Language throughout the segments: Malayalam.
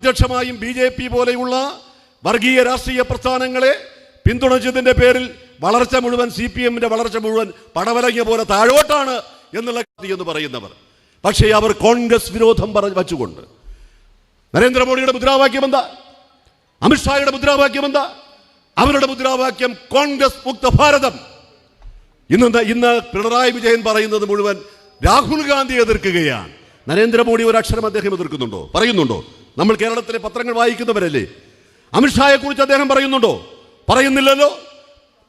പ്രത്യക്ഷമായും ബി ജെ പി പോലെയുള്ള വർഗീയ രാഷ്ട്രീയ പ്രസ്ഥാനങ്ങളെ പിന്തുണച്ചതിന്റെ പേരിൽ വളർച്ച മുഴുവൻ സി പി എമ്മിന്റെ വളർച്ച മുഴുവൻ പടവലങ്ങിയ പോലെ താഴോട്ടാണ് എന്നുള്ള എന്ന് പറയുന്നവർ. പക്ഷേ അവർ കോൺഗ്രസ് വിരോധം പറഞ്ഞ് വച്ചുകൊണ്ട്. നരേന്ദ്രമോദിയുടെ മുദ്രാവാക്യം എന്താ? അമിത്ഷായുടെ മുദ്രാവാക്യം എന്താ? അവരുടെ മുദ്രാവാക്യം കോൺഗ്രസ് മുക്ത ഭാരതം. ഇന്ന് ഇന്ന് പിണറായി വിജയൻ പറയുന്നത് മുഴുവൻ രാഹുൽ ഗാന്ധി എതിർക്കുകയാണ്. നരേന്ദ്രമോദി ഒരു അക്ഷരം അദ്ദേഹം എതിർക്കുന്നുണ്ടോ? പറയുന്നുണ്ടോ? നമ്മൾ കേരളത്തിലെ പത്രങ്ങൾ വായിക്കുന്നവരല്ലേ? അമിത്ഷായെ കുറിച്ച് അദ്ദേഹം പറയുന്നുണ്ടോ? പറയുന്നില്ലല്ലോ?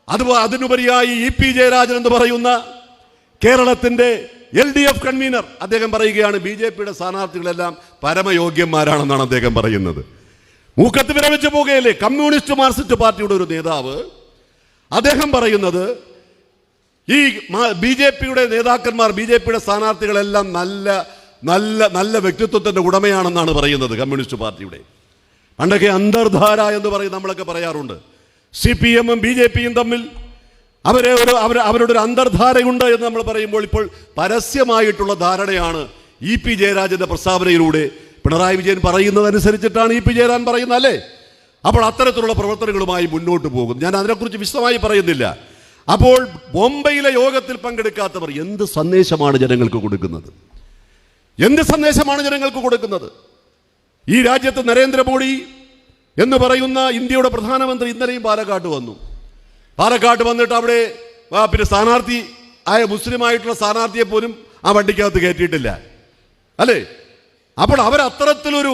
അത് അതിനുപരിയായി ഇ പി ജയരാജൻ എന്ന് പറയുന്ന കേരളത്തിന്റെ എൽ ഡി എഫ് കൺവീനർ അദ്ദേഹം പറയുകയാണ് ബി ജെ പിയുടെ സ്ഥാനാർത്ഥികളെല്ലാം പരമയോഗ്യന്മാരാണെന്നാണ് അദ്ദേഹം പറയുന്നത്. മൂക്കത്ത് വിരമിച്ചു പോകുകയല്ലേ കമ്മ്യൂണിസ്റ്റ് മാർക്സിസ്റ്റ് പാർട്ടിയുടെ ഒരു നേതാവ് അദ്ദേഹം പറയുന്നത് ഈ ബി ജെ പിയുടെ നേതാക്കന്മാർ ബി ജെ പിയുടെ സ്ഥാനാർത്ഥികളെല്ലാം നല്ല നല്ല നല്ല വ്യക്തിത്വത്തിന്റെ ഉടമയാണെന്നാണ് പറയുന്നത് കമ്മ്യൂണിസ്റ്റ് പാർട്ടിയുടെ. പണ്ടൊക്കെ അന്തർധാര എന്ന് പറയും നമ്മളൊക്കെ പറയാറുണ്ട്. സി പി എമ്മും ബി ജെ പിയും തമ്മിൽ അവരെ ഒരു അവർ അവരുടെ ഒരു അന്തർധാരയുണ്ട് എന്ന് നമ്മൾ പറയുമ്പോൾ ഇപ്പോൾ പരസ്യമായിട്ടുള്ള ധാരണയാണ് ഇ പി ജയരാജന്റെ പ്രസ്താവനയിലൂടെ പിണറായി വിജയൻ പറയുന്നതനുസരിച്ചിട്ടാണ് ഇ പി ജയരാജൻ പറയുന്നത് അല്ലേ? അപ്പോൾ അത്തരത്തിലുള്ള പ്രവർത്തനങ്ങളുമായി മുന്നോട്ട് പോകും ഞാൻ അതിനെക്കുറിച്ച് വിശദമായി പറയുന്നില്ല. അപ്പോൾ ബോംബെയിലെ യോഗത്തിൽ പങ്കെടുക്കാത്തവർ എന്ത് സന്ദേശമാണ് ജനങ്ങൾക്ക് കൊടുക്കുന്നത്? എന്ത് സന്ദേശമാണ് ജനങ്ങൾക്ക് കൊടുക്കുന്നത്? ഈ രാജ്യത്ത് നരേന്ദ്രമോദി എന്ന് പറയുന്ന ഇന്ത്യയുടെ പ്രധാനമന്ത്രി ഇന്നലെയും പാലക്കാട്ട് വന്നു. പാലക്കാട്ട് വന്നിട്ട് അവിടെ പിന്നെ സ്ഥാനാർത്ഥി ആയ മുസ്ലിമായിട്ടുള്ള സ്ഥാനാർത്ഥിയെ പോലും ആ വണ്ടിക്കകത്ത് കയറ്റിയിട്ടില്ല. അല്ലേ? അപ്പോൾ അവർ അത്തരത്തിലൊരു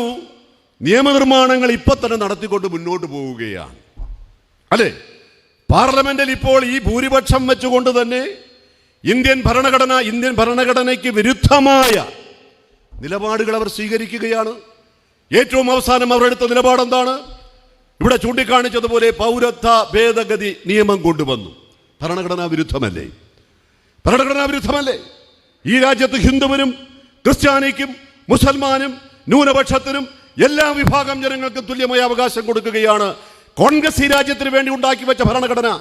നിയമനിർമ്മാണങ്ങൾ ഇപ്പൊ തന്നെ നടത്തിക്കൊണ്ട് മുന്നോട്ട് പോവുകയാണ്. അല്ലേ? പാർലമെന്റിൽ ഇപ്പോൾ ഈ ഭൂരിപക്ഷം വെച്ചുകൊണ്ട് തന്നെ ഇന്ത്യൻ ഭരണഘടന ഇന്ത്യൻ ഭരണഘടനയ്ക്ക് വിരുദ്ധമായ നിലപാടുകൾ അവർ സ്വീകരിക്കുകയാണ്. ഏറ്റവും അവസാനം അവരെടുത്ത നിലപാട് എന്താണ്? ഇവിടെ ചൂണ്ടിക്കാണിച്ചതുപോലെ പൗരത്വ ഭേദഗതി നിയമം കൊണ്ടുവന്നു. ഭരണഘടനാ വിരുദ്ധമല്ലേ? ഭരണഘടനാ വിരുദ്ധമല്ലേ? ഈ രാജ്യത്ത് ഹിന്ദുവിനും ക്രിസ്ത്യാനിക്കും മുസൽമാനും ന്യൂനപക്ഷത്തിനും എല്ലാ വിഭാഗം ജനങ്ങൾക്കും തുല്യമായ അവകാശം കൊടുക്കുകയാണ് കോൺഗ്രസ് ഈ രാജ്യത്തിന് വേണ്ടി ഉണ്ടാക്കി വെച്ച ഭരണഘടന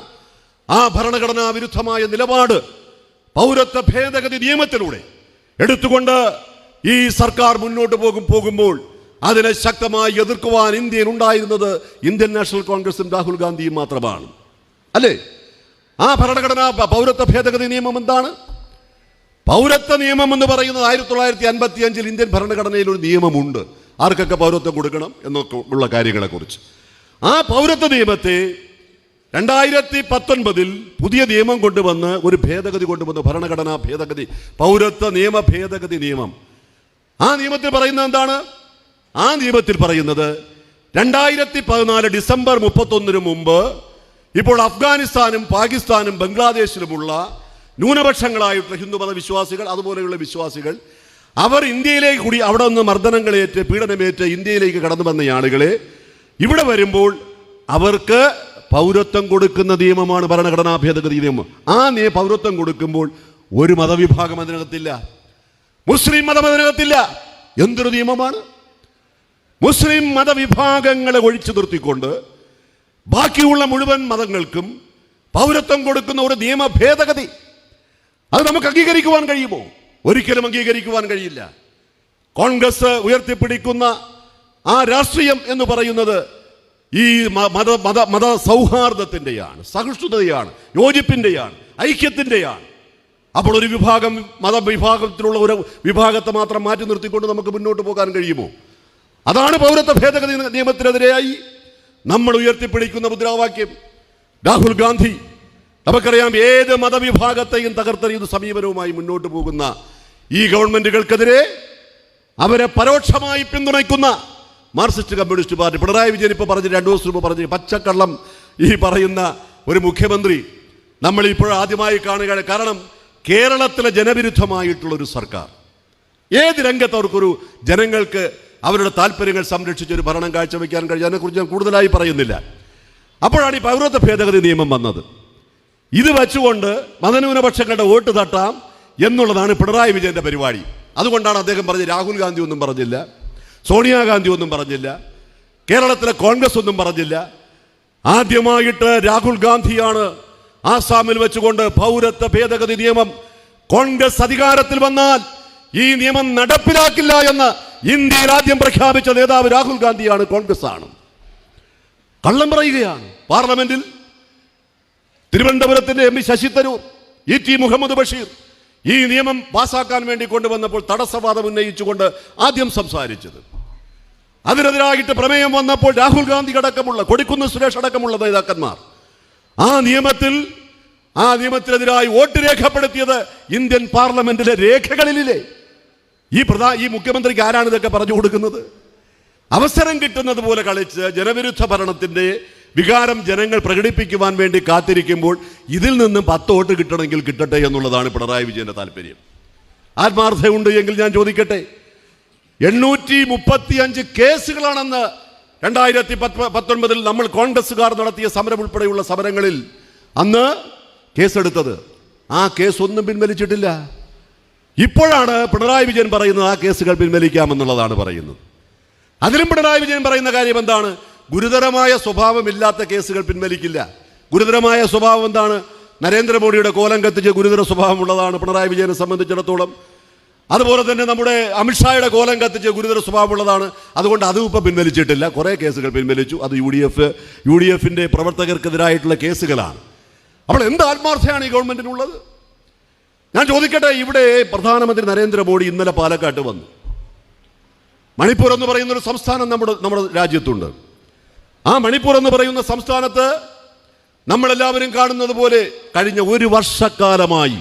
ആ ഭരണഘടനാ വിരുദ്ധമായ നിലപാട് പൗരത്വ ഭേദഗതി നിയമത്തിലൂടെ എടുത്തുകൊണ്ട് ഈ സർക്കാർ മുന്നോട്ട് പോകും പോകുമ്പോൾ അതിനെ ശക്തമായി എതിർക്കുവാൻ ഇന്ത്യയിൽ ഉണ്ടായിരുന്നത് ഇന്ത്യൻ നാഷണൽ കോൺഗ്രസും രാഹുൽ ഗാന്ധിയും മാത്രമാണ്. അല്ലേ? ആ ഭരണഘടനാ പൗരത്വ ഭേദഗതി നിയമം എന്താണ്? പൗരത്വ നിയമം എന്ന് പറയുന്നത് ആയിരത്തി തൊള്ളായിരത്തി അൻപത്തി അഞ്ചിൽ ഇന്ത്യൻ ഭരണഘടനയിൽ ഒരു നിയമമുണ്ട്. ആർക്കൊക്കെ പൗരത്വം കൊടുക്കണം എന്നൊക്കെ ഉള്ള കാര്യങ്ങളെ കുറിച്ച് ആ പൗരത്വ നിയമത്തെ രണ്ടായിരത്തി പത്തൊൻപതിൽ പുതിയ നിയമം കൊണ്ടുവന്ന് ഒരു ഭേദഗതി കൊണ്ടുവന്ന് ഭരണഘടനാ ഭേദഗതി പൗരത്വ നിയമ ഭേദഗതി നിയമം. ആ നിയമത്തിൽ പറയുന്നത് എന്താണ്? ആ നിയമത്തിൽ പറയുന്നത് രണ്ടായിരത്തി പതിനാല് ഡിസംബർ മുപ്പത്തൊന്നിന് മുമ്പ് ഇപ്പോൾ അഫ്ഗാനിസ്ഥാനും പാകിസ്ഥാനും ബംഗ്ലാദേശിലുമുള്ള ന്യൂനപക്ഷങ്ങളായിട്ടുള്ള ഹിന്ദുമത വിശ്വാസികൾ അതുപോലെയുള്ള വിശ്വാസികൾ അവർ ഇന്ത്യയിലേക്ക് കൂടി അവിടെ നിന്ന് മർദ്ദനങ്ങളേറ്റ് പീഡനമേറ്റ് ഇന്ത്യയിലേക്ക് കടന്നു വന്ന ആളുകളെ ഇവിടെ വരുമ്പോൾ അവർക്ക് പൗരത്വം കൊടുക്കുന്ന നിയമമാണ് ഭരണഘടനാ ഭേദഗതി നിയമം. ആ നിയ പൗരത്വം കൊടുക്കുമ്പോൾ ഒരു മതവിഭാഗം അതിനകത്തില്ല. മുസ്ലിം മതം അതിനകത്തില്ല. എന്തൊരു നിയമമാണ്? മുസ്ലിം മതവിഭാഗങ്ങളെ ഒഴിച്ചു നിർത്തിക്കൊണ്ട് ബാക്കിയുള്ള മുഴുവൻ മതങ്ങൾക്കും പൗരത്വം കൊടുക്കുന്ന ഒരു നിയമ ഭേദഗതി അത് നമുക്ക് അംഗീകരിക്കുവാൻ കഴിയുമോ? ഒരിക്കലും അംഗീകരിക്കുവാൻ കഴിയില്ല. കോൺഗ്രസ് ഉയർത്തിപ്പിടിക്കുന്ന ആ രാഷ്ട്രീയം എന്ന് പറയുന്നത് ഈ മത മത മത സൗഹാർദ്ദത്തിന്റെയാണ് സഹിഷ്ണുതയാണ് യോജിപ്പിന്റെയാണ് ഐക്യത്തിന്റെയാണ്. അപ്പോൾ ഒരു വിഭാഗം മതവിഭാഗത്തിലുള്ള ഒരു വിഭാഗത്തെ മാത്രം മാറ്റി നിർത്തിക്കൊണ്ട് നമുക്ക് മുന്നോട്ട് പോകാൻ കഴിയുമോ? അതാണ് പൗരത്വ ഭേദഗതി നിയമത്തിനെതിരെയായി നമ്മൾ ഉയർത്തിപ്പിടിക്കുന്ന മുദ്രാവാക്യം. രാഹുൽ ഗാന്ധി നമുക്കറിയാം ഏത് മതവിഭാഗത്തെയും തകർത്തെറിയുന്ന സമീപനവുമായി മുന്നോട്ട് പോകുന്ന ഈ ഗവൺമെന്റുകൾക്കെതിരെ അവരെ പരോക്ഷമായി പിന്തുണയ്ക്കുന്ന Marxist Communist party. Pinarayi Vijayan ഇപ്പോൾ പറഞ്ഞ് രണ്ടു ദിവസം മുമ്പ് പറഞ്ഞ് പച്ചക്കള്ളം ഈ പറയുന്ന ഒരു മുഖ്യമന്ത്രി നമ്മൾ ഇപ്പോൾ ആദ്യമായി കാണുകയാണ്. കാരണം കേരളത്തിലെ ജനവിരുദ്ധമായിട്ടുള്ളൊരു സർക്കാർ. ഏത് രംഗത്ത് അവർക്കൊരു ജനങ്ങൾക്ക് അവരുടെ താല്പര്യങ്ങൾ സംരക്ഷിച്ച് ഒരു ഭരണം കാഴ്ചവെക്കാൻ കഴിയും? അതിനെക്കുറിച്ച് ഞാൻ കൂടുതലായി പറയുന്നില്ല. അപ്പോഴാണ് ഈ പൗരത്വ ഭേദഗതി നിയമം വന്നത്. ഇത് വെച്ചുകൊണ്ട് മതന്യൂനപക്ഷങ്ങളുടെ വോട്ട് തട്ടാം എന്നുള്ളതാണ് പിണറായി വിജയന്റെ പരിപാടി. അതുകൊണ്ടാണ് അദ്ദേഹം പറഞ്ഞത് രാഹുൽ ഗാന്ധി ഒന്നും പറഞ്ഞില്ല. സോണിയാഗാന്ധി ഒന്നും പറഞ്ഞില്ല. കേരളത്തിലെ കോൺഗ്രസ് ഒന്നും പറഞ്ഞില്ല. ആദ്യമായിട്ട് രാഹുൽ ഗാന്ധിയാണ് ആസാമിൽ വെച്ചുകൊണ്ട് പൗരത്വ ഭേദഗതി നിയമം കോൺഗ്രസ് അധികാരത്തിൽ വന്നാൽ ഈ നിയമം നടപ്പിലാക്കില്ല എന്ന് ഇന്ത്യയിൽ ആദ്യം പ്രഖ്യാപിച്ച നേതാവ് രാഹുൽ ഗാന്ധിയാണ് കോൺഗ്രസ് ആണ് കള്ളം പറയുകയാണ്. പാർലമെന്റിൽ തിരുവനന്തപുരത്തിന്റെ M P Shashi Tharoor E T Muhammad Basheer ഈ നിയമം പാസാക്കാൻ വേണ്ടി കൊണ്ടുവന്നപ്പോൾ തടസ്സവാദം ഉന്നയിച്ചുകൊണ്ട് ആദ്യം സംസാരിച്ചത്. അതിനെതിരായിട്ട് പ്രമേയം വന്നപ്പോൾ രാഹുൽ ഗാന്ധി അടക്കമുള്ള കൊടിക്കുന്ന് സുരേഷ് അടക്കമുള്ള നേതാക്കന്മാർ. ആ നിയമത്തിൽ ആ നിയമത്തിനെതിരായി വോട്ട് രേഖപ്പെടുത്തിയത് ഇന്ത്യൻ പാർലമെന്റിലെ രേഖകളിലെ. ഈ പ്രധാന ഈ മുഖ്യമന്ത്രിക്ക് ആരാണ് ഇതൊക്കെ പറഞ്ഞു കൊടുക്കുന്നത്? അവസരം കിട്ടുന്നത് പോലെ കളിച്ച് ജനവിരുദ്ധ ഭരണത്തിന്റെ വികാരം ജനങ്ങൾ പ്രകടിപ്പിക്കുവാൻ വേണ്ടി കാത്തിരിക്കുമ്പോൾ ഇതിൽ നിന്നും പത്ത് വോട്ട് കിട്ടണമെങ്കിൽ കിട്ടട്ടെ എന്നുള്ളതാണ് പിണറായി വിജയന്റെ താല്പര്യം. ആത്മാർത്ഥമുണ്ട് എങ്കിൽ ഞാൻ ചോദിക്കട്ടെ? എണ്ണൂറ്റി മുപ്പത്തി അഞ്ച് കേസുകളാണെന്ന് രണ്ടായിരത്തി പത്ത് പത്തൊൻപതിൽ നമ്മൾ കോൺഗ്രസ്സുകാർ നടത്തിയ സമരം ഉൾപ്പെടെയുള്ള സമരങ്ങളിൽ അന്ന് കേസെടുത്തത്. ആ കേസ് ഒന്നും പിൻവലിച്ചിട്ടില്ല. ഇപ്പോഴാണ് പിണറായി വിജയൻ പറയുന്നത് ആ കേസുകൾ പിൻവലിക്കാമെന്നുള്ളതാണ് പറയുന്നത്. അതിലും പിണറായി വിജയൻ പറയുന്ന കാര്യം എന്താണ്? ഗുരുതരമായ സ്വഭാവമില്ലാത്ത കേസുകൾ പിൻവലിക്കില്ല. ഗുരുതരമായ സ്വഭാവം എന്താണ്? നരേന്ദ്രമോദിയുടെ കോലം കത്തിച്ച് ഗുരുതര സ്വഭാവമുള്ളതാണ് പിണറായി വിജയനെ സംബന്ധിച്ചിടത്തോളം. അതുപോലെ തന്നെ നമ്മുടെ അമിത്ഷായുടെ കോലം കത്തിച്ച് ഗുരുതര സ്വഭാവമുള്ളതാണ്. അതുകൊണ്ട് അതും ഇപ്പം പിൻവലിച്ചിട്ടില്ല. കുറേ കേസുകൾ പിൻവലിച്ചു. അത് U D F U D എഫിന്റെ പ്രവർത്തകർക്കെതിരായിട്ടുള്ള കേസുകളാണ്. അപ്പോൾ എന്ത് ആത്മാർത്ഥയാണ് ഈ ഗവൺമെന്റിനുള്ളത് ഞാൻ ചോദിക്കട്ടെ ഇവിടെ പ്രധാനമന്ത്രി നരേന്ദ്രമോദി ഇന്നലെ പാലക്കാട്ട് വന്നു. മണിപ്പൂർ എന്ന് പറയുന്നൊരു സംസ്ഥാനം നമ്മുടെ നമ്മുടെ രാജ്യത്തുണ്ട്. ആ മണിപ്പൂർ എന്ന് പറയുന്ന സംസ്ഥാനത്ത് നമ്മളെല്ലാവരും കാണുന്നത് പോലെ കഴിഞ്ഞ ഒരു വർഷക്കാലമായി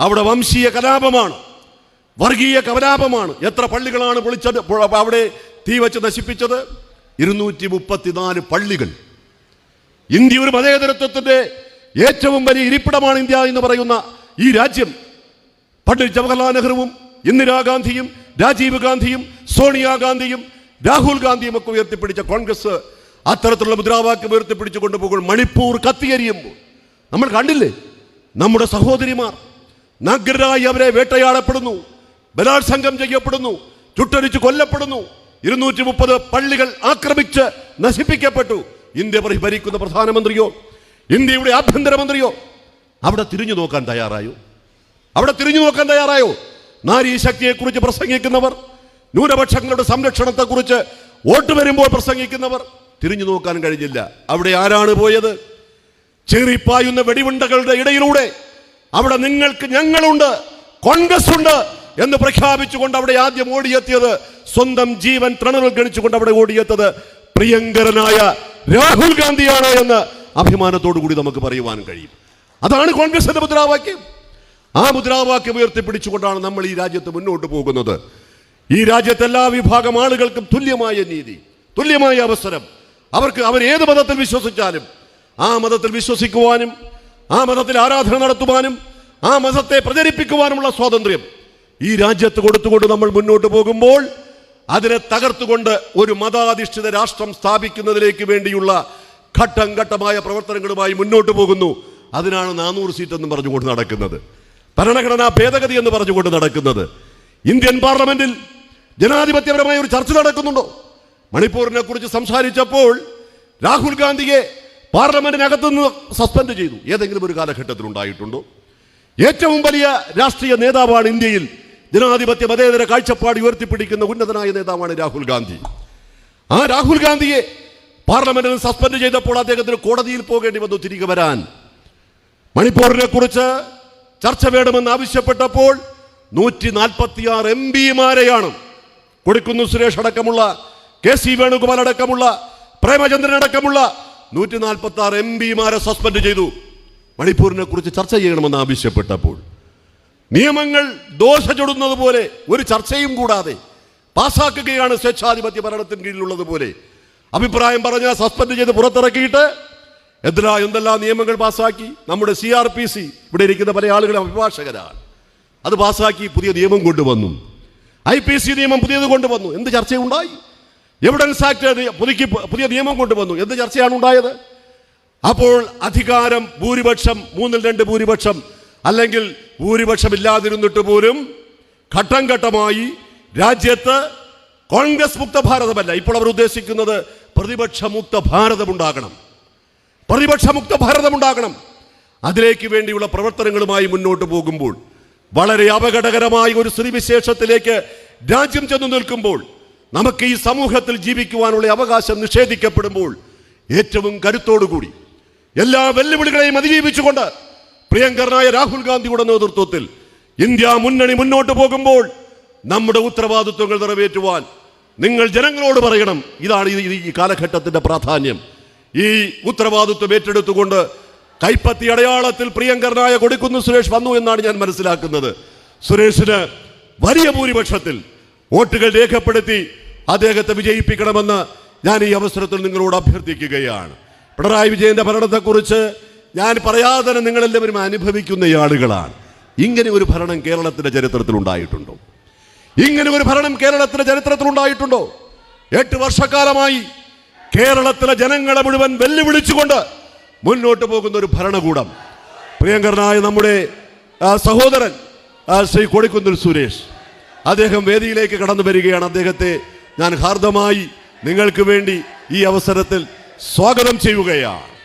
അവിടെ വംശീയ കലാപമാണ് വർഗീയ കലാപമാണ്. എത്ര പള്ളികളാണ് പൊളിച്ചത് അവിടെ തീ വെച്ച് നശിപ്പിച്ചത്? ഇരുന്നൂറ്റി മുപ്പത്തിനാല് പള്ളികൾ. ഇന്ത്യ ഒരു മതേതരത്വത്തിന്റെ ഏറ്റവും വലിയ ഇരിപ്പിടമാണ് ഇന്ത്യ എന്ന് പറയുന്ന ഈ രാജ്യം. പണ്ഡിറ്റ് ജവഹർലാൽ നെഹ്റുവും ഇന്ദിരാഗാന്ധിയും രാജീവ് ഗാന്ധിയും സോണിയാഗാന്ധിയും രാഹുൽ ഗാന്ധിയും ഒക്കെ ഉയർത്തിപ്പിടിച്ച കോൺഗ്രസ് അത്തരത്തിലുള്ള മുദ്രാവാക്യം ഉയർത്തിപ്പിടിച്ചു കൊണ്ടുപോകുമ്പോൾ മണിപ്പൂർ കത്തിയെരിയുമ്പോൾ നമ്മൾ കണ്ടില്ലേ? നമ്മുടെ സഹോദരിമാർ നഗ്നരായി അവരെ വേട്ടയാടപ്പെടുന്നു. ബലാത്സംഗം ചെയ്യപ്പെടുന്നു. ചുട്ടരിച്ച് കൊല്ലപ്പെടുന്നു. ഇരുന്നൂറ്റി മുപ്പത് പള്ളികൾ ആക്രമിച്ച് നശിപ്പിക്കപ്പെട്ടു. ഇന്ത്യ പരിഭരിക്കുന്ന പ്രധാനമന്ത്രിയോ? ഇന്ത്യയുടെ ആഭ്യന്തരമന്ത്രിയോ? അവിടെ തിരിഞ്ഞു നോക്കാൻ തയ്യാറായോ? അവിടെ തിരിഞ്ഞു നോക്കാൻ തയ്യാറായോ? നാരീ ശക്തിയെക്കുറിച്ച് പ്രസംഗിക്കുന്നവർ ന്യൂനപക്ഷങ്ങളുടെ സംരക്ഷണത്തെക്കുറിച്ച് വോട്ട് വരുമ്പോൾ പ്രസംഗിക്കുന്നവർ തിരിഞ്ഞു നോക്കാൻ കഴിഞ്ഞില്ല. അവിടെ ആരാണ് പോയത്? ചീറിപ്പായുന്ന വെടിവുണ്ടകളുടെ ഇടയിലൂടെ അവിടെ നിങ്ങൾക്ക് ഞങ്ങളുണ്ട് കോൺഗ്രസ് ഉണ്ട് എന്ന് പ്രഖ്യാപിച്ചുകൊണ്ട് അവിടെ ആദ്യം ഓടിയെത്തിയത് സ്വന്തം ജീവൻ തൃണകൾ ഗണിച്ചുകൊണ്ട് അവിടെ ഓടിയെത്തത് പ്രിയങ്കരനായ രാഹുൽ ഗാന്ധിയാണ് എന്ന് അഭിമാനത്തോടു കൂടി നമുക്ക് പറയുവാൻ കഴിയും. അതാണ് കോൺഗ്രസിന്റെ മുദ്രാവാക്യം. ആ മുദ്രാവാക്യം ഉയർത്തിപ്പിടിച്ചുകൊണ്ടാണ് നമ്മൾ ഈ രാജ്യത്ത് മുന്നോട്ട് പോകുന്നത്. ഈ രാജ്യത്തെ എല്ലാ വിഭാഗം ആളുകൾക്കും തുല്യമായ നീതി തുല്യമായ അവസരം. അവർക്ക് അവർ ഏത് മതത്തിൽ വിശ്വസിച്ചാലും ആ മതത്തിൽ വിശ്വസിക്കുവാനും ആ മതത്തിൽ ആരാധന നടത്തുവാനും ആ മതത്തെ പ്രചരിപ്പിക്കുവാനുമുള്ള സ്വാതന്ത്ര്യം ഈ രാജ്യത്ത് കൊടുത്തുകൊണ്ട് നമ്മൾ മുന്നോട്ട് പോകുമ്പോൾ അതിനെ തകർത്തുകൊണ്ട് ഒരു മതാധിഷ്ഠിത രാഷ്ട്രം സ്ഥാപിക്കുന്നതിലേക്ക് വേണ്ടിയുള്ള ഘട്ടം ഘട്ടമായ പ്രവർത്തനങ്ങളുമായി മുന്നോട്ട് പോകുന്നു. അതിനാണ് നാനൂറ് സീറ്റ് എന്ന് പറഞ്ഞുകൊണ്ട് നടക്കുന്നത്. ഭരണഘടനാ ഭേദഗതി എന്ന് പറഞ്ഞുകൊണ്ട് നടക്കുന്നത്. ഇന്ത്യൻ പാർലമെന്റിൽ ജനാധിപത്യപരമായ ഒരു ചർച്ച നടക്കുന്നുണ്ടോ. മണിപ്പൂരിനെ കുറിച്ച് സംസാരിച്ചപ്പോൾ രാഹുൽ ഗാന്ധിയെ പാർലമെന്റിനകത്ത് നിന്ന് സസ്പെൻഡ് ചെയ്തു. ഏതെങ്കിലും ഒരു കാലഘട്ടത്തിൽ ഉണ്ടായിട്ടുണ്ടോ? ഏറ്റവും വലിയ രാഷ്ട്രീയ നേതാവാണ് ഇന്ത്യയിൽ ജനാധിപത്യ മതേതര കാഴ്ചപ്പാട് ഉയർത്തിപ്പിടിക്കുന്ന ഉന്നതനായ നേതാവാണ് രാഹുൽ ഗാന്ധി. ആ രാഹുൽ ഗാന്ധിയെ പാർലമെന്റിൽ സസ്പെൻഡ് ചെയ്തപ്പോൾ അദ്ദേഹത്തിന് കോടതിയിൽ പോകേണ്ടി വന്നു തിരികെ വരാൻ. മണിപ്പൂരിനെ കുറിച്ച് ചർച്ച വേണമെന്ന് ആവശ്യപ്പെട്ടപ്പോൾ നൂറ്റി നാൽപ്പത്തിയാറ് എം പിമാരെയാണ് കൊടിക്കുന്ന് സുരേഷ് അടക്കമുള്ള കെ സി വേണുകുമാർ അടക്കമുള്ള പ്രേമചന്ദ്രൻ അടക്കമുള്ള. നൂറ്റി നാൽപ്പത്തി ആറ് എം പിമാരെ സസ്പെൻഡ് ചെയ്തു. മണിപ്പൂരിനെ കുറിച്ച് ചർച്ച ചെയ്യണമെന്ന് ആവശ്യപ്പെട്ടപ്പോൾ. നിയമങ്ങൾ ദോശ ചുടുന്നത് പോലെ ഒരു ചർച്ചയും കൂടാതെ പാസാക്കുകയാണ് സ്വേച്ഛാധിപത്യ ഭരണത്തിന് കീഴിലുള്ളത് പോലെ. അഭിപ്രായം പറഞ്ഞാൽ സസ്പെൻഡ് ചെയ്ത് പുറത്തിറക്കിയിട്ട് എന്തെല്ലാം എന്തെല്ലാം നിയമങ്ങൾ പാസാക്കി? നമ്മുടെ സി ആർ പി സി ഇവിടെ ഇരിക്കുന്ന പല ആളുകളും അഭിഭാഷകരാണ്. അത് പാസാക്കി പുതിയ നിയമം കൊണ്ടുവന്നു. ഐ പി സി നിയമം പുതിയത് കൊണ്ടുവന്നു. എന്ത് ചർച്ചയുണ്ടായി? എവിഡൻസ് ആക്ട് പുതുക്കി പുതിയ നിയമം കൊണ്ടുവന്നു. എന്ത് ചർച്ചയാണ് ഉണ്ടായത്? അപ്പോൾ അധികാരം ഭൂരിപക്ഷം മൂന്നിൽ രണ്ട് ഭൂരിപക്ഷം അല്ലെങ്കിൽ ഭൂരിപക്ഷം ഇല്ലാതിരുന്നിട്ട് പോലും ഘട്ടം ഘട്ടമായി രാജ്യത്ത് കോൺഗ്രസ് മുക്ത ഭാരതമല്ല. ഇപ്പോൾ അവർ ഉദ്ദേശിക്കുന്നത് പ്രതിപക്ഷ മുക്ത ഭാരതമുണ്ടാകണം. പ്രതിപക്ഷ മുക്ത ഭാരതമുണ്ടാകണം. അതിലേക്ക് വേണ്ടിയുള്ള പ്രവർത്തനങ്ങളുമായി മുന്നോട്ട് പോകുമ്പോൾ വളരെ അപകടകരമായ ഒരു സ്ഥിതിവിശേഷത്തിലേക്ക് രാജ്യം ചെന്നു നിൽക്കുമ്പോൾ നമുക്ക് ഈ സമൂഹത്തിൽ ജീവിക്കുവാനുള്ള അവകാശം നിഷേധിക്കപ്പെടുമ്പോൾ ഏറ്റവും കരുത്തോടുകൂടി എല്ലാ വെല്ലുവിളികളെയും അതിജീവിച്ചുകൊണ്ട് പ്രിയങ്കരനായ രാഹുൽ ഗാന്ധിയുടെ നേതൃത്വത്തിൽ ഇന്ത്യ മുന്നണി മുന്നോട്ട് പോകുമ്പോൾ നമ്മുടെ ഉത്തരവാദിത്വങ്ങൾ നിറവേറ്റുവാൻ നിങ്ങൾ ജനങ്ങളോട് പറയണം. ഇതാണ് ഈ- കാലഘട്ടത്തിന്റെ പ്രാധാന്യം. ഈ ഉത്തരവാദിത്വം ഏറ്റെടുത്തുകൊണ്ട് കൈപ്പത്തി അടയാളത്തിൽ പ്രിയങ്കരനായ കൊടിക്കുന്ന് സുരേഷ് വന്നു എന്നാണ് ഞാൻ മനസ്സിലാക്കുന്നത്. സുരേഷിന് വലിയ ഭൂരിപക്ഷത്തിൽ വോട്ടുകൾ രേഖപ്പെടുത്തി അദ്ദേഹത്തെ വിജയിപ്പിക്കണമെന്ന് ഞാൻ ഈ അവസരത്തിൽ നിങ്ങളോട് അഭ്യർത്ഥിക്കുകയാണ്. പിണറായി വിജയന്റെ ഭരണത്തെക്കുറിച്ച് ഞാൻ പറയാതെ തന്നെ നിങ്ങളെല്ലാവരും അനുഭവിക്കുന്ന ആളുകളാണ്. ഇങ്ങനെ ഒരു ഭരണം കേരളത്തിന്റെ ചരിത്രത്തിൽ ഉണ്ടായിട്ടുണ്ടോ? ഇങ്ങനെ ഒരു ഭരണം കേരളത്തിന്റെ ചരിത്രത്തിൽ ഉണ്ടായിട്ടുണ്ടോ? എട്ട് വർഷക്കാലമായി കേരളത്തിലെ ജനങ്ങളെ മുഴുവൻ വെല്ലുവിളിച്ചുകൊണ്ട് മുന്നോട്ട് പോകുന്ന ഒരു ഭരണകൂടം. പ്രിയങ്കരനായ നമ്മുടെ സഹോദരൻ ശ്രീ കൊടിക്കുന്നിൽ സുരേഷ്. അദ്ദേഹം വേദിയിലേക്ക് കടന്നു വരികയാണ്. അദ്ദേഹത്തെ ഞാൻ ഹാർദമായി നിങ്ങൾക്ക് വേണ്ടി ഈ അവസരത്തിൽ സ്വാഗതം ചെയ്യുകയാണ്.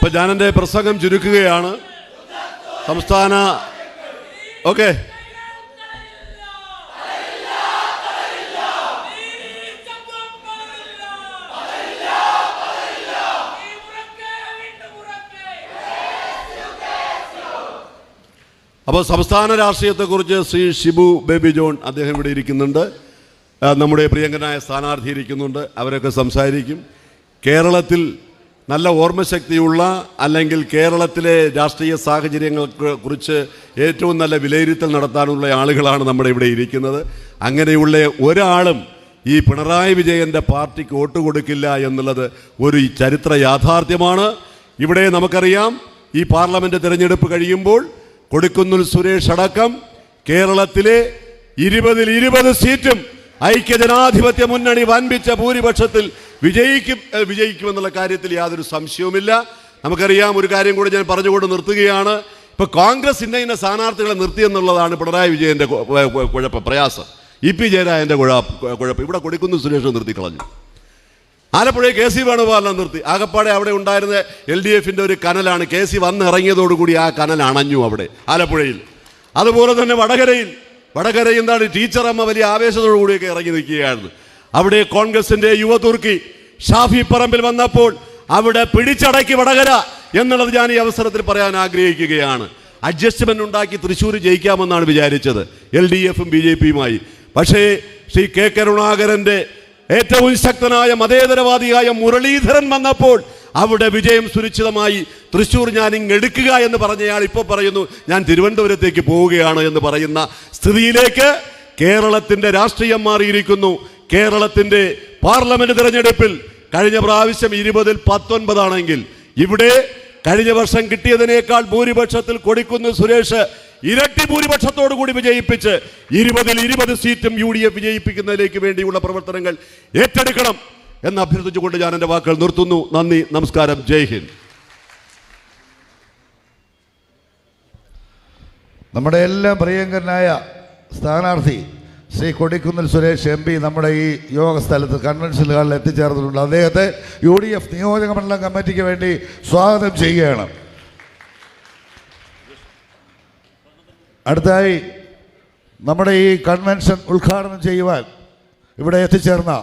ഇപ്പൊ ഞാനെന്റെ പ്രസംഗം ചുരുക്കുകയാണ്. സംസ്ഥാന ഓക്കെ. അപ്പോൾ സംസ്ഥാന രാഷ്ട്രീയത്തെക്കുറിച്ച് ശ്രീ ഷിബു ബേബി ജോൺ അദ്ദേഹം ഇവിടെ ഇരിക്കുന്നുണ്ട്. നമ്മുടെ പ്രിയങ്കനായ സ്ഥാനാർത്ഥി ഇരിക്കുന്നുണ്ട് അവരൊക്കെ സംസാരിക്കും. കേരളത്തിൽ നല്ല ഓർമ്മശക്തിയുള്ള അല്ലെങ്കിൽ കേരളത്തിലെ രാഷ്ട്രീയ സാഹചര്യങ്ങളെ കുറിച്ച് ഏറ്റവും നല്ല വിലയിരുത്തൽ നടത്താനുള്ള ആളുകളാണ് നമ്മുടെ ഇവിടെ ഇരിക്കുന്നത്. അങ്ങനെയുള്ള ഒരാളും ഈ പിണറായി വിജയന്റെ പാർട്ടിക്ക് വോട്ട് കൊടുക്കില്ല എന്നുള്ളത് ഒരു ചരിത്ര യാഥാർത്ഥ്യമാണ്. ഇവിടെ നമുക്കറിയാം ഈ പാർലമെന്റ് തിരഞ്ഞെടുപ്പ് കഴിയുമ്പോൾ കൊടുക്കുന്നിൽ സുരേഷ് അടക്കം കേരളത്തിലെ ഇരുപതിൽ ഇരുപത് സീറ്റും ഐക്യജനാധിപത്യ മുന്നണി വൻപിച്ച ഭൂരിപക്ഷത്തിൽ വിജയിക്കും വിജയിക്കുമെന്നുള്ള കാര്യത്തിൽ യാതൊരു സംശയവുമില്ല. നമുക്കറിയാം ഒരു കാര്യം കൂടി ഞാൻ പറഞ്ഞുകൊണ്ട് നിർത്തുകയാണ്. ഇപ്പൊ കോൺഗ്രസ് ഇന്ന ഇന്ന സ്ഥാനാർത്ഥികളെ നിർത്തിയെന്നുള്ളതാണ് പിണറായി വിജയന്റെ കുഴപ്പം പ്രയാസം. ഇ പി ജയരാജന്റെ കുഴപ്പം. ഇവിടെ കൊടുക്കുന്നു സുരേഷ് നിർത്തി കളഞ്ഞു. ആലപ്പുഴയിൽ കെ സി വേണുഗോപാലിനെ നിർത്തി. ആകപ്പാടെ അവിടെ ഉണ്ടായിരുന്ന എൽ ഡി എഫിന്റെ ഒരു കനലാണ്. കെ സി വന്നിറങ്ങിയതോടുകൂടി ആ കനൽ അണഞ്ഞു അവിടെ ആലപ്പുഴയിൽ. അതുപോലെ തന്നെ വടകരയിൽ. വടകരയിൽ എന്താണ് ടീച്ചറമ്മ വലിയ ആവേശത്തോടുകൂടിയൊക്കെ ഇറങ്ങി നിൽക്കുകയായിരുന്നു. അവിടെ കോൺഗ്രസിന്റെ യുവതുർക്കി ഷാഫി പറമ്പിൽ വന്നപ്പോൾ അവിടെ പിടിച്ചടക്കി വടകര എന്നുള്ളത് ഞാൻ ഈ അവസരത്തിൽ പറയാൻ ആഗ്രഹിക്കുകയാണ്. അഡ്ജസ്റ്റ്മെന്റ് ഉണ്ടാക്കി തൃശ്ശൂർ ജയിക്കാമെന്നാണ് വിചാരിച്ചത്. എൽ ഡി എഫും ബി ജെ പിയുമായി. പക്ഷേ ശ്രീ കെ കരുണാകരന്റെ ഏറ്റവും ശക്തനായ മതേതരവാദിയായ മുരളീധരൻ വന്നപ്പോൾ അവിടെ വിജയം സുരക്ഷിതമായി തൃശ്ശൂർ ഞാൻ ഇങ്ങെടുക്കുക എന്ന് പറഞ്ഞയാൾ ഇപ്പോൾ പറയുന്നു ഞാൻ തിരുവനന്തപുരത്തേക്ക് പോവുകയാണ് എന്ന് പറയുന്ന സ്ഥിതിയിലേക്ക് കേരളത്തിന്റെ രാഷ്ട്രീയം മാറിയിരിക്കുന്നു. കേരളത്തിന്റെ പാർലമെന്റ് തിരഞ്ഞെടുപ്പിൽ കഴിഞ്ഞ പ്രാവശ്യം ഇരുപതിൽ പത്തൊൻപതാണെങ്കിൽ ഇവിടെ കഴിഞ്ഞ വർഷം കിട്ടിയതിനേക്കാൾ ഭൂരിപക്ഷത്തിൽ കൊടിക്കുന്ന സുരേഷ് ഇരട്ടി ഭൂരിപക്ഷത്തോടു കൂടി വിജയിപ്പിച്ച് ഇരുപതിൽ ഇരുപത് സീറ്റും യു ഡി എഫ് വിജയിപ്പിക്കുന്നതിലേക്ക് വേണ്ടിയുള്ള പ്രവർത്തനങ്ങൾ ഏറ്റെടുക്കണം എന്ന് അഭ്യർത്ഥിച്ചുകൊണ്ട് ഞാൻ എന്റെ വാക്കുകൾ നിർത്തുന്നു. നന്ദി നമസ്കാരം ജയ് ഹിന്ദ്. നമ്മുടെ എല്ലാം പ്രിയങ്കരനായ സ്ഥാനാർത്ഥി ശ്രീ കൊടിക്കുന്നിൽ സുരേഷ് എം പി നമ്മുടെ ഈ യോഗ സ്ഥലത്ത് കൺവെൻഷൻ ഹാളിൽ എത്തിച്ചേർന്നിട്ടുണ്ട്. അദ്ദേഹത്തെ യു ഡി എഫ് നിയോജക മണ്ഡലം കമ്മിറ്റിക്ക് വേണ്ടി സ്വാഗതം ചെയ്യുകയാണ്. അടുത്തായി നമ്മുടെ ഈ കൺവെൻഷൻ ഉദ്ഘാടനം ചെയ്യുവാൻ ഇവിടെ എത്തിച്ചേർന്ന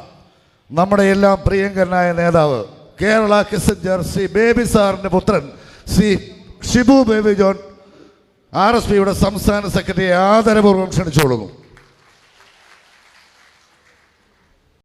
നമ്മുടെ എല്ലാം പ്രിയങ്കരനായ നേതാവ് കേരള കിസഞ്ചർ ശ്രീ ബേബി സാറിന്റെ പുത്രൻ ശ്രീ ഷിബു ബേബി ജോൺ ആർ എസ് പിയുടെ സംസ്ഥാന സെക്രട്ടറിയെ ആദരപൂർവം ക്ഷണിച്ചുകൊള്ളുന്നു.